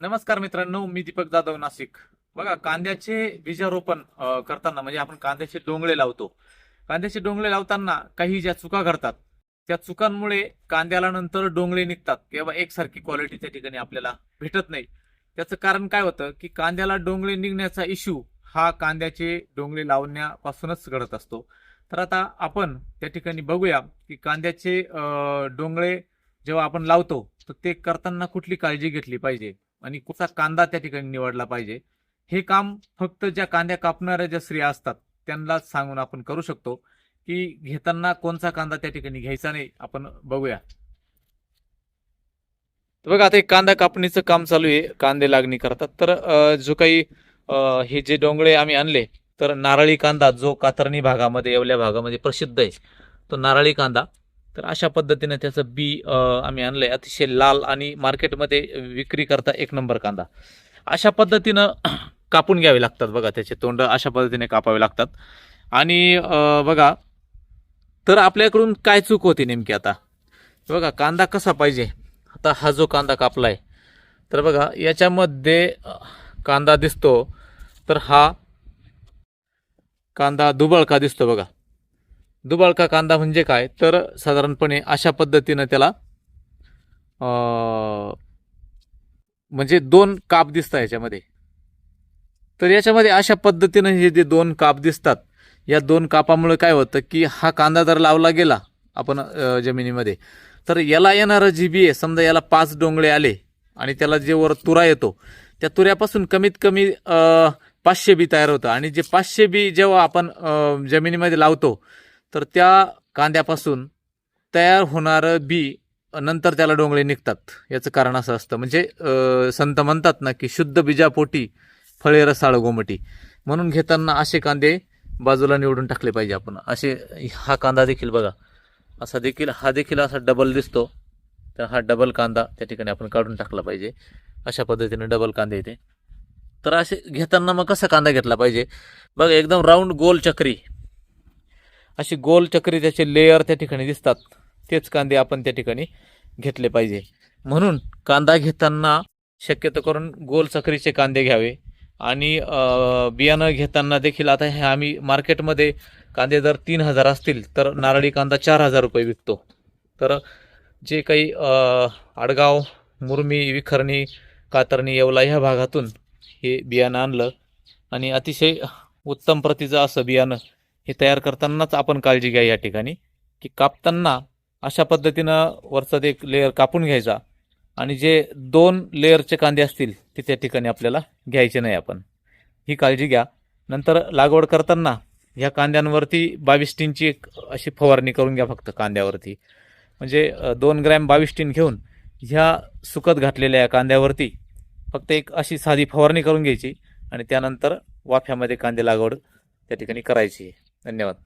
नमस्कार मित्रांनो मी दीपक जाधव नाशिक. बघा कांद्याचे बीजारोपण करताना म्हणजे आपण कांद्याचे डोंगळे लावतो. कांद्याचे डोंगळे लावताना काही ज्या चुका घडतात त्या चुकांमुळे कांद्याला नंतर डोंगळे निघतात किंवा एकसारखी क्वालिटी त्या ठिकाणी आपल्याला भेटत नाही. त्याचं कारण काय होतं की कांद्याला डोंगळे निघण्याचा इश्यू हा कांद्याचे डोंगळे लावण्यापासूनच घडत असतो. तर आता आपण त्या ठिकाणी बघूया की कांद्याचे डोंगळे जेव्हा आपण लावतो तर ते करताना कुठली काळजी घेतली पाहिजे? आणि कुठचा कांदा त्या ठिकाणी निवडला पाहिजे. हे काम फक्त ज्या कांद्या कापणाऱ्या ज्या स्त्रिया असतात त्यांनाच सांगून आपण करू शकतो की घेताना कोणचा कांदा त्या ठिकाणी घ्यायचा नाही आपण बघूया. तर बघा आता एक कांदा कापणीचं काम चालू आहे कांदे लागणी करतात. तर जो काही हे जे डोंगळे आम्ही आणले तर नारळी कांदा जो कातरणी भागामध्ये येवल्या भागामध्ये प्रसिद्ध आहे तो नारळी कांदा तर अशा पद्धतीने त्याचं बी आम्ही आम्ही आणलंय. अतिशय लाल आणि मार्केटमध्ये विक्री करता एक नंबर कांदा. अशा पद्धतीनं कापून घ्यावे लागतात बघा त्याचे तोंड अशा पद्धतीने कापावे लागतात. आणि बघा तर आपल्याकडून काय चूक होती नेमकी आता? बघा कांदा कसा पाहिजे? आता हा जो कांदा कापला आहे तर बघा याच्यामध्ये कांदा दिसतो तर हा कांदा दुबळका दिसतो बघा. दुबाळका कांदा म्हणजे काय? तर साधारणपणे अशा पद्धतीनं त्याला म्हणजे दोन काप दिसतात याच्यामध्ये. तर याच्यामध्ये अशा पद्धतीनं हे जे दोन काप दिसतात या दोन कापामुळे काय होतं की हा कांदा जर लावला गेला आपण जमिनीमध्ये तर याला येणारं जी बी आहे समजा याला पाच डोंगळे आले आणि त्याला जे वर तुरा येतो त्या तुऱ्यापासून कमीत कमी पाचशे बी तयार होतं. आणि जे पाचशे बी जेव्हा आपण जमिनीमध्ये लावतो तर त्या कांद्यापासून तयार होणारं बी नंतर त्याला डोंगळे निघतात. याचं कारण असं असतं. म्हणजे संत म्हणतात ना की शुद्ध बीजापोटी फळे रसाळ गोमटी. म्हणून घेताना असे कांदे बाजूला निवडून टाकले पाहिजे आपण. असे हा कांदा देखील बघा. असा देखील हा देखील असा डबल दिसतो. तर हा डबल कांदा त्या ठिकाणी आपण काढून टाकला पाहिजे. अशा पद्धतीने डबल कांदे येते. तर असे घेताना मग कसा कांदा घेतला पाहिजे? बघा एकदम राऊंड गोल चक्री. अशी गोल चक्री त्याचे लेअर त्या ठिकाणी दिसतात. तेच कांदे आपण त्या ठिकाणी घेतले पाहिजे. म्हणून कांदा घेताना शक्यतो करून गोल चक्रीचे कांदे घ्यावे. आणि बियाणं घेताना देखील आता हे आम्ही मार्केटमध्ये कांदे जर तीन हजार असतील तर नारळी कांदा चार हजार रुपये विकतो. तर जे काही आडगाव मुरमी विखरणी कातरणी येवला ह्या भागातून हे बियाणं आणलं. आणि अतिशय उत्तम प्रतीचं असं बियाणं हे तयार करतानाच आपण काळजी घ्या या ठिकाणी की कापताना अशा पद्धतीनं वरचा एक लेअर कापून घ्यायचा आणि जे दोन लेअरचे कांदे असतील ते त्या ठिकाणी आपल्याला घ्यायचे नाही आपण. ही काळजी घ्या. नंतर लागवड करताना ह्या कांद्यांवरती बावीस टीनची एक अशी फवारणी करून घ्या फक्त कांद्यावरती. म्हणजे दोन ग्रॅम बावीस टीन घेऊन ह्या सुकत घातलेल्या या कांद्यावरती फक्त एक अशी साधी फवारणी करून घ्यायची आणि त्यानंतर वाफ्यामध्ये कांदे लागवड त्या ठिकाणी करायची. आहे धन्यवाद.